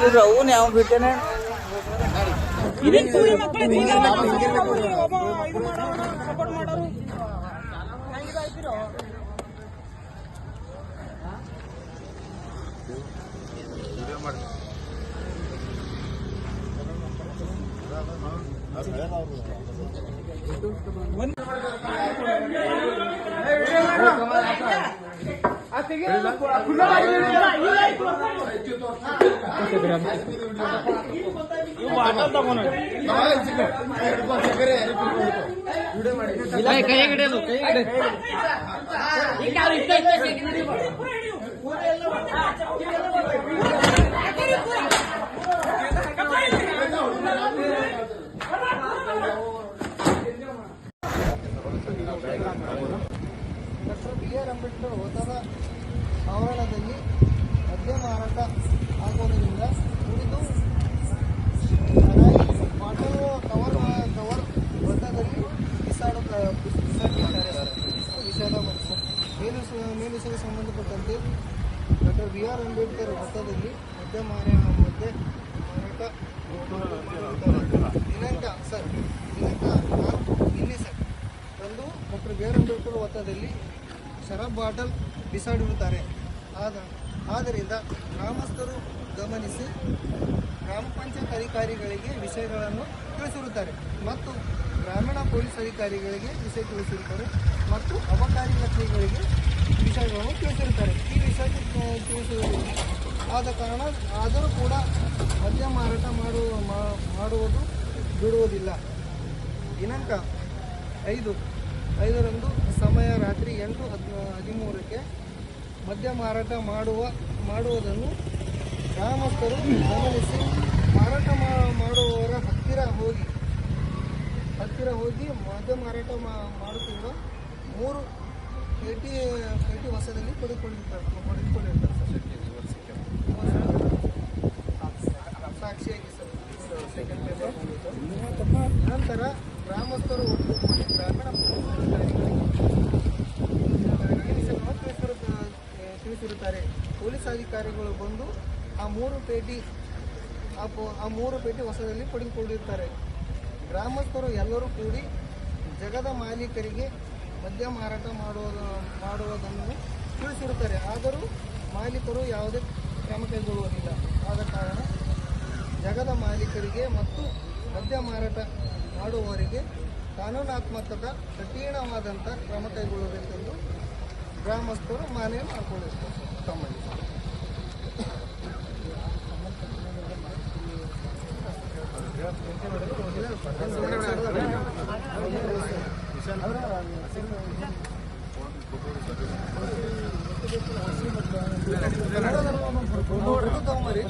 ಇವ್ರು ಅವನ್ ಯಾವ ಬಿಟ್ಟೇನೆ ಡಾಕ್ಟರ್ ಕೈಗಡೆ ಅದು ಕೈಗಡೆ ಇಲ್ಲ ಕಪ್ಪ ಇಲ್ಲ ಕಪ್ಪ ಇಲ್ಲ ಕಪ್ಪ ಇಲ್ಲ ಕಪ್ಪ ಇಲ್ಲ ಕಪ್ಪ ಇಲ್ಲ ಕಪ್ಪ ಇಲ್ಲ ಕಪ್ಪ ಇಲ್ಲ ಕಪ್ಪ ಇಲ್ಲ ಕಪ್ಪ ಇಲ್ಲ ಕಪ್ಪ ಇಲ್ಲ ಕಪ್ಪ ಇಲ್ಲ ಕಪ್ಪ ಇಲ್ಲ ಕಪ್ಪ ಇಲ್ಲ ಕಪ್ಪ ಇಲ್ಲ ಕಪ್ಪ ಇಲ್ಲ ಕಪ್ಪ ಇ ಮೇಲು ಮೇಲಿಸಲು ಸಂಬಂಧಪಟ್ಟಂತೆ ಡಾಕ್ಟರ್ ಬಿ ಆರ್ ಅಂಬೇಡ್ಕರ್ ವೃತ್ತದಲ್ಲಿ ಮದ್ಯ ಮಾರಾಟ ಮದ್ಯ ಮಾರಾಟ. ದಿನಾಂಕ, ಸರ್, ದಿನಾಂಕ ಇಲ್ಲಿ, ಸರ್ ಬಂದು ಡಾಕ್ಟರ್ ಬಿ ಆರ್ ಅಂಬೇಡ್ಕರ್ ವೃತ್ತದಲ್ಲಿ ಶರಾಬ್ ಬಾಟಲ್ ಬಿಸಾಡಿರುತ್ತಾರೆ ಆದ, ಆದ್ದರಿಂದ ಗ್ರಾಮಸ್ಥರು ಗಮನಿಸಿ ಗ್ರಾಮ ಪಂಚಾಯತ್ ಅಧಿಕಾರಿಗಳಿಗೆ ವಿಷಯಗಳನ್ನು ತಿಳಿಸಿರುತ್ತಾರೆ ಮತ್ತು ಗ್ರಾಮೀಣ ಪೊಲೀಸ್ ಅಧಿಕಾರಿಗಳಿಗೆ ವಿಷಯ ತಿಳಿಸಿರುತ್ತಾರೆ ಮತ್ತು ಇಲಾಖೆಗಳಿಗೆ ವಿಷಯಗಳನ್ನು ತಿಳಿಸಿರುತ್ತಾರೆ ಈ ವಿಷಯ ತಿಳಿಸುವುದಿಲ್ಲ. ಆದ ಕಾರಣ ಆದರೂ ಕೂಡ ಮದ್ಯ ಮಾರಾಟ ಮಾಡುವ ಮಾಡುವುದು ಬಿಡುವುದಿಲ್ಲ. ದಿನಾಂಕ ಐದು, ಐದರಂದು ಸಮಯ ರಾತ್ರಿ ಎಂಟು ಹದ್ ಹದಿಮೂರಕ್ಕೆ ಮದ್ಯ ಮಾರಾಟ ಮಾಡುವ, ಮಾಡುವುದನ್ನು ಗ್ರಾಮಸ್ಥರು ಗಮನಿಸಿ ಮಾರಾಟ ಮಾಡುವವರ ಹತ್ತಿರ ಹೋಗಿ ಹತ್ತಿರ ಹೋಗಿ ಮದ್ಯ ಮಾರಾಟ ಮಾಡುತ್ತಿರುವ ಮೂರು ಪೇಟಿ ಹೊಸದಲ್ಲಿ ಪಡೆದುಕೊಂಡಿರ್ತಾರೆ ಪಡೆದುಕೊಂಡಿರ್ತಾರೆ ಸರ್. ಸಾಕ್ಷಿಯಾಗಿ ಸರ್ ಸೆಕೆಂಡ್ ಪೇಪರ್ ನಂತರ ಗ್ರಾಮಸ್ಥರು ಒಟ್ಟು ಕೂಡಿ ಗ್ರಾಮೀಣ ಪೊಲೀಸ್ ಅಧಿಕಾರಿಗಳಿಗೆ ವಿಷಯವನ್ನು ತಿಳಿಸಿರುತ್ತ- ತಿಳಿಸಿರುತ್ತಾರೆ. ಪೊಲೀಸ್ ಅಧಿಕಾರಿಗಳು ಬಂದು ಆ ಮೂರು ಪೇಟಿ, ಆ ಮೂರು ಪೇಟಿ ಹೊಸದಲ್ಲಿ ಪಡೆದುಕೊಂಡಿರ್ತಾರೆ ಗ್ರಾಮಸ್ಥರು ಎಲ್ಲರೂ ಕೂಡಿ ಜಗದ ಮಾಲೀಕರಿಗೆ ಮದ್ಯ ಮಾರಾಟ ಮಾಡುವ ಮಾಡುವುದನ್ನು ತಿಳಿಸಿರುತ್ತಾರೆ. ಆದರೂ ಮಾಲೀಕರು ಯಾವುದೇ ಕ್ರಮ ಕೈಗೊಳ್ಳುವುದಿಲ್ಲ. ಆದ ಕಾರಣ ಜಗದ ಮಾಲೀಕರಿಗೆ ಮತ್ತು ಮದ್ಯ ಮಾರಾಟ ಮಾಡುವವರಿಗೆ ಕಾನೂನಾತ್ಮಕ ಕಠಿಣವಾದಂಥ ಕ್ರಮ ಕೈಗೊಳ್ಳಬೇಕೆಂದು ಗ್ರಾಮಸ್ಥರು ಮಾನ್ಯ ಮಾಡಿಕೊಳ್ಳುತ್ತಾರೆ. ತಮ್ಮಲ್ಲಿ. ತಗೊಂಬರಿ